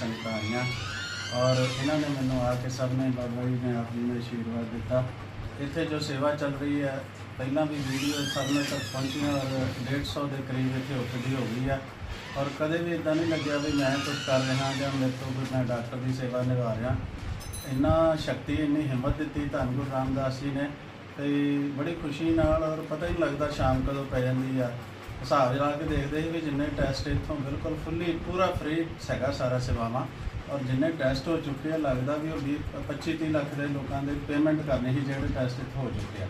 ਸੰਗਤਾਂ ਆਈਆਂ। ਔਰ ਇਹਨਾਂ ਨੇ ਮੈਨੂੰ ਆ ਕੇ ਸਭ ਨੇ ਬਾਬਾ ਜੀ ਨੇ ਆਪ ਜੀ ਨੇ ਆਸ਼ੀਰਵਾਦ ਦਿੱਤਾ। ਇੱਥੇ ਜੋ ਸੇਵਾ ਚੱਲ ਰਹੀ ਹੈ, ਪਹਿਲਾਂ ਵੀ ਵੀਡੀਓ ਸਭ ਨੇ ਤੱਕ ਪਹੁੰਚੀਆਂ ਔਰ 150 ਦੇ ਕਰੀਬ ਇੱਥੇ ਉੱਠਦੀ ਹੋ ਗਈ ਆ। ਔਰ ਕਦੇ ਵੀ ਇਦਾਂ ਨਹੀਂ ਲੱਗਿਆ ਵੀ ਮੈਂ ਕੁਝ ਕਰ ਰਿਹਾ ਜਾਂ ਮੇਰੇ ਤੋਂ ਵੀ ਮੈਂ ਡਾਕਟਰ ਦੀ ਸੇਵਾ ਨਿਭਾ ਰਿਹਾ। ਇੰਨਾ ਸ਼ਕਤੀ, ਇੰਨੀ ਹਿੰਮਤ ਦਿੱਤੀ ਧੰਨ ਗੁਰੂ ਰਾਮਦਾਸ ਜੀ ਨੇ। ਤੇ ਬੜੀ ਖੁਸ਼ੀ ਨਾਲ ਔਰ ਪਤਾ ਹੀ ਨਹੀਂ ਲੱਗਦਾ ਸ਼ਾਮ ਕਦੋਂ ਪੈ ਜਾਂਦੀ ਆ। ਹਿਸਾਬ ਲਾ ਕੇ ਦੇਖਦੇ ਸੀ ਵੀ ਜਿੰਨੇ ਟੈਸਟ ਇੱਥੋਂ ਬਿਲਕੁਲ ਫੁੱਲੀ ਪੂਰਾ ਫ੍ਰੀ ਹੈਗਾ ਸਾਰਾ ਸੇਵਾਵਾਂ। ਔਰ ਜਿੰਨੇ ਟੈਸਟ ਹੋ ਚੁੱਕੇ ਆ, ਲੱਗਦਾ ਵੀ ਉਹ 20 25 30 ਲੱਖ ਦੇ ਲੋਕਾਂ ਦੇ ਪੇਮੈਂਟ ਕਰਨੀ ਸੀ ਜਿਹੜੇ ਟੈਸਟ ਇੱਥੋਂ ਹੋ ਚੁੱਕੇ ਆ,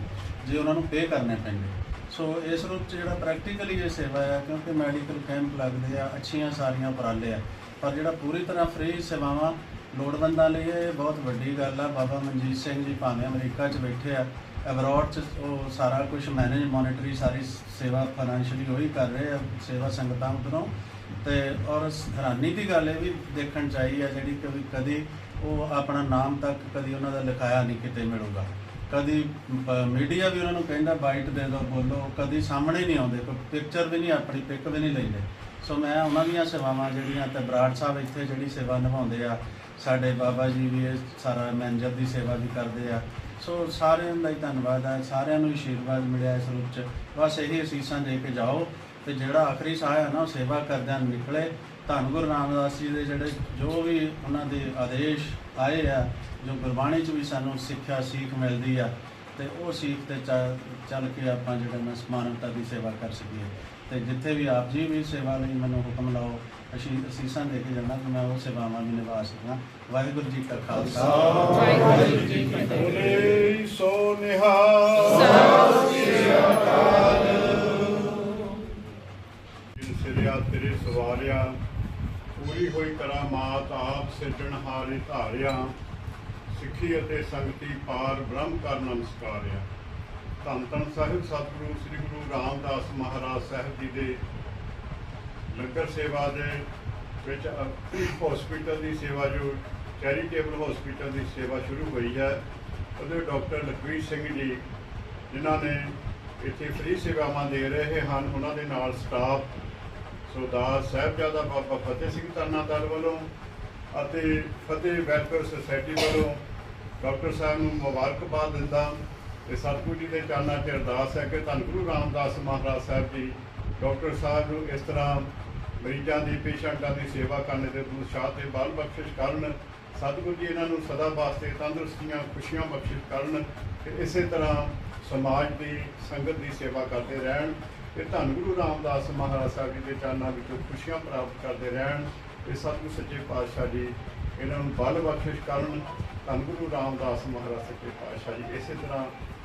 ਜੇ ਉਹਨਾਂ ਨੂੰ ਪੇ ਕਰਨੇ ਪੈਂਦੇ। ਸੋ ਇਸ ਰੂਪ 'ਚ ਜਿਹੜਾ ਪ੍ਰੈਕਟੀਕਲੀ ਇਹ ਸੇਵਾ ਆ, ਕਿਉਂਕਿ ਮੈਡੀਕਲ ਕੈਂਪ ਲੱਗਦੇ ਆ, ਅੱਛੀਆਂ ਸਾਰੀਆਂ ਉਪਰਾਲੇ ਆ, ਪਰ ਜਿਹੜਾ ਪੂਰੀ ਤਰ੍ਹਾਂ ਫ੍ਰੀ ਸੇਵਾਵਾਂ ਲੋੜਵੰਦਾਂ ਲਈ ਇਹ ਬਹੁਤ ਵੱਡੀ ਗੱਲ ਆ। ਬਾਬਾ ਮਨਜੀਤ ਸਿੰਘ ਜੀ ਭਾਵੇਂ ਅਮਰੀਕਾ 'ਚ ਬੈਠੇ ਆ ਅਬਰੋਡ 'ਚ ਉਹ ਸਾਰਾ ਕੁਝ ਮੈਨੇਜ ਮੋਨਿਟਰੀ ਸਾਰੀ ਸੇਵਾ ਫਾਈਨੈਂਸ਼ੀਅਲੀ ਉਹੀ ਕਰ ਰਹੇ ਆ, ਸੇਵਾ ਸੰਗਤਾਂ ਉਧਰੋਂ। ਤੇ ਔਰ ਹੈਰਾਨੀ ਦੀ ਗੱਲ ਇਹ ਵੀ ਦੇਖਣ ਚਾਹੀ ਆ ਜਿਹੜੀ ਕਿ ਵੀ ਕਦੀ ਉਹ ਆਪਣਾ ਨਾਮ ਤੱਕ ਕਦੀ ਉਹਨਾਂ ਦਾ ਲਿਖਾਇਆ ਨਹੀਂ ਕਿਤੇ ਮਿਲੂਗਾ। ਕਦੀ ਮੀਡੀਆ ਵੀ ਉਹਨਾਂ ਨੂੰ ਕਹਿੰਦਾ ਬਾਈਟ ਦੇ ਦਿਓ ਬੋਲੋ, ਕਦੀ ਸਾਹਮਣੇ ਨਹੀਂ ਆਉਂਦੇ, ਕੋਈ ਪਿਕਚਰ ਵੀ ਨਹੀਂ, ਆਪਣੀ ਪਿਕ ਵੀ ਨਹੀਂ ਲੈਂਦੇ। ਸੋ ਮੈਂ ਉਹਨਾਂ ਦੀਆਂ ਸੇਵਾਵਾਂ ਜਿਹੜੀਆਂ, ਤੇ ਬਰਾੜ ਸਾਹਿਬ ਇੱਥੇ ਜਿਹੜੀ ਸੇਵਾ ਨਿਭਾਉਂਦੇ ਆ ਸਾਡੇ ਬਾਬਾ ਜੀ ਵੀ ਇਹ ਸਾਰਾ ਮੈਨੇਜਰ ਦੀ ਸੇਵਾ ਵੀ ਕਰਦੇ ਆ। ਸੋ ਸਾਰਿਆਂ ਦਾ ਹੀ ਧੰਨਵਾਦ ਹੈ ਸਾਰਿਆਂ ਨੂੰ ਆਸ਼ੀਰਵਾਦ ਮਿਲਿਆ ਇਸ ਰੂਪ ਚ। ਬਸ ਇਹੀ ਅਸੀਸਾਂ ਦੇ ਕੇ ਜਾਓ ਤੇ ਜਿਹੜਾ ਆਖਰੀ ਸਾਹ ਹੈ ਨਾ, ਉਹ ਸੇਵਾ ਕਰਦਿਆਂ ਨਿਕਲੇ। ਧੰਨ ਗੁਰੂ ਰਾਮਦਾਸ ਜੀ ਦੇ ਜਿਹੜੇ ਜੋ ਵੀ ਉਹਨਾਂ ਦੇ ਆਦੇਸ਼ ਆਏ ਆ, ਜੋ ਗੁਰਬਾਣੀ ਚ ਵੀ ਸਾਨੂੰ ਸਿੱਖਿਆ, ਸੀਖ ਮਿਲਦੀ ਆ ਤੇ ਉਹ ਸੀਖ ਤੇ ਚੱਲ- ਚੱਲ ਕੇ ਆਪਾਂ ਜਿਹੜਾ ਨਾ ਮਾਨਵਤਾ ਦੀ ਸੇਵਾ ਕਰ ਸਕੀਏ। ਤੇ ਜਿੱਥੇ ਵੀ ਆਪ ਜੀ ਵੀ ਸੇਵਾ ਲਈ ਮੈਨੂੰ ਹੁਕਮ ਲਾਓ ਅਸੀਂ ਅਸੀਸਾਂ ਦੇ ਕੇ ਜਾਣਾ ਕਿ ਮੈਂ ਉਹ ਸੇਵਾਵਾਂ ਵੀ ਨਿਭਾ ਸਕਾਂ। ਵਾਹਿਗੁਰੂ ਜੀ ਕਾ ਖਾਲਸਾ। ਵਾਹਿਗੁਰੂ ਜੀ ਕੀ ਫਤਿਹ। ਬੋਲੇ ਸੋ ਨਿਹਾਲ। ਜਿਨ ਸਿਰਿਆ ਤੇਰੇ ਸਵਾਰਿਆ ਪੂਰੀ ਹੋਈ ਕਰਾਮਾਤ ਆਪ ਸਿਰਜਣਹਾਰੇ ਧਾਰਿਆ। ਸਿੱਖੀ ਅਤੇ ਸੰਗਤੀ ਪਾਰ ਬ੍ਰਹਮ ਕਰ ਨਮਸਕਾਰਿਆ ਧੰਨ ਧੰਨ ਸਾਹਿਬ, ਸਤਿਗੁਰੂ, ਸ੍ਰੀ ਗੁਰੂ ਰਾਮਦਾਸ ਮਹਾਰਾਜ ਸਾਹਿਬ ਜੀ ਦੇ ਲੰਗਰ ਸੇਵਾ ਦੇ ਵਿੱਚ ਹਸਪੀਟਲ ਦੀ ਸੇਵਾ, ਜੋ ਚੈਰੀਟੇਬਲ ਹਸਪੀਟਲ ਦੀ ਸੇਵਾ ਸ਼ੁਰੂ ਹੋਈ ਹੈ। ਉਹਦੇ ਡਾਕਟਰ ਲਖਵੀਰ ਸਿੰਘ ਜੀ, ਜਿਨ੍ਹਾਂ ਨੇ ਇੱਥੇ ਫ੍ਰੀ ਸੇਵਾਵਾਂ ਦੇ ਰਹੇ ਹਨ, ਉਹਨਾਂ ਦੇ ਨਾਲ ਸਟਾਫ ਸਰਦਾਰ ਸਾਹਿਬਜ਼ਾਦਾ ਬਾਬਾ ਫਤਿਹ ਸਿੰਘ ਤਰਨਾ ਦਲ ਵੱਲੋਂ ਅਤੇ ਫਤਿਹ ਵੈਲਫੇਅਰ ਸੁਸਾਇਟੀ ਵੱਲੋਂ ਡਾਕਟਰ ਸਾਹਿਬ ਨੂੰ ਮੁਬਾਰਕਬਾਦ ਦਿੰਦਾ ਤੇ ਸਤਿਗੁਰੂ ਜੀ ਦੇ ਚਰਨਾਂ 'ਚ ਅਰਦਾਸ ਹੈ ਕਿ ਧੰਨ ਗੁਰੂ ਰਾਮਦਾਸ ਮਹਾਰਾਜ ਸਾਹਿਬ ਜੀ, ਡਾਕਟਰ ਸਾਹਿਬ ਨੂੰ ਇਸ ਤਰ੍ਹਾਂ ਮਰੀਜ਼ਾਂ ਦੀ, ਪੇਸ਼ੈਂਟਾਂ ਦੀ ਸੇਵਾ ਕਰਨ ਦੇ ਉਤਸ਼ਾਹ ਤੇ ਬਲ ਬਖਸ਼ਿਸ਼ ਕਰਨ, ਸਤਿਗੁਰੂ ਜੀ ਇਹਨਾਂ ਨੂੰ ਸਦਾ ਵਾਸਤੇ ਤੰਦਰੁਸਤੀਆਂ, ਖੁਸ਼ੀਆਂ ਬਖਸ਼ਿਸ਼ ਕਰਨ ਤੇ ਇਸੇ ਤਰ੍ਹਾਂ ਸਮਾਜ ਦੀ, ਸੰਗਤ ਦੀ ਸੇਵਾ ਕਰਦੇ ਰਹਿਣ ਤੇ ਧੰਨ ਗੁਰੂ ਰਾਮਦਾਸ ਮਹਾਰਾਜ ਸਾਹਿਬ ਜੀ ਦੇ ਚਰਨਾਂ ਵਿੱਚੋਂ ਖੁਸ਼ੀਆਂ ਪ੍ਰਾਪਤ ਕਰਦੇ ਰਹਿਣ ਤੇ ਸਤਿਗੁਰੂ ਸੱਚੇ ਪਾਤਸ਼ਾਹ ਜੀ ਇਹਨਾਂ ਨੂੰ ਬਲ ਬਖਸ਼ਿਸ਼ ਕਰਨ ਧੰਨ ਗੁਰੂ ਰਾਮਦਾਸ ਮਹਾਰਾਜ ਸੱਚੇ ਪਾਤਸ਼ਾਹ ਜੀ, ਇਸੇ ਤਰ੍ਹਾਂ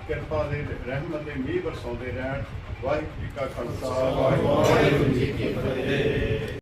ਕਿਰਪਾ ਦੇ ਰਹਿਮਤ ਦੇ ਮੀਂਹ ਵਰਸਾਉਂਦੇ ਰਹਿਣ। ਵਾਹਿਗੁਰੂ ਜੀ ਕਾ ਖਾਲਸਾ। ਵਾਹਿਗੁਰੂ ਜੀ ਕੀ ਫਤਿਹ।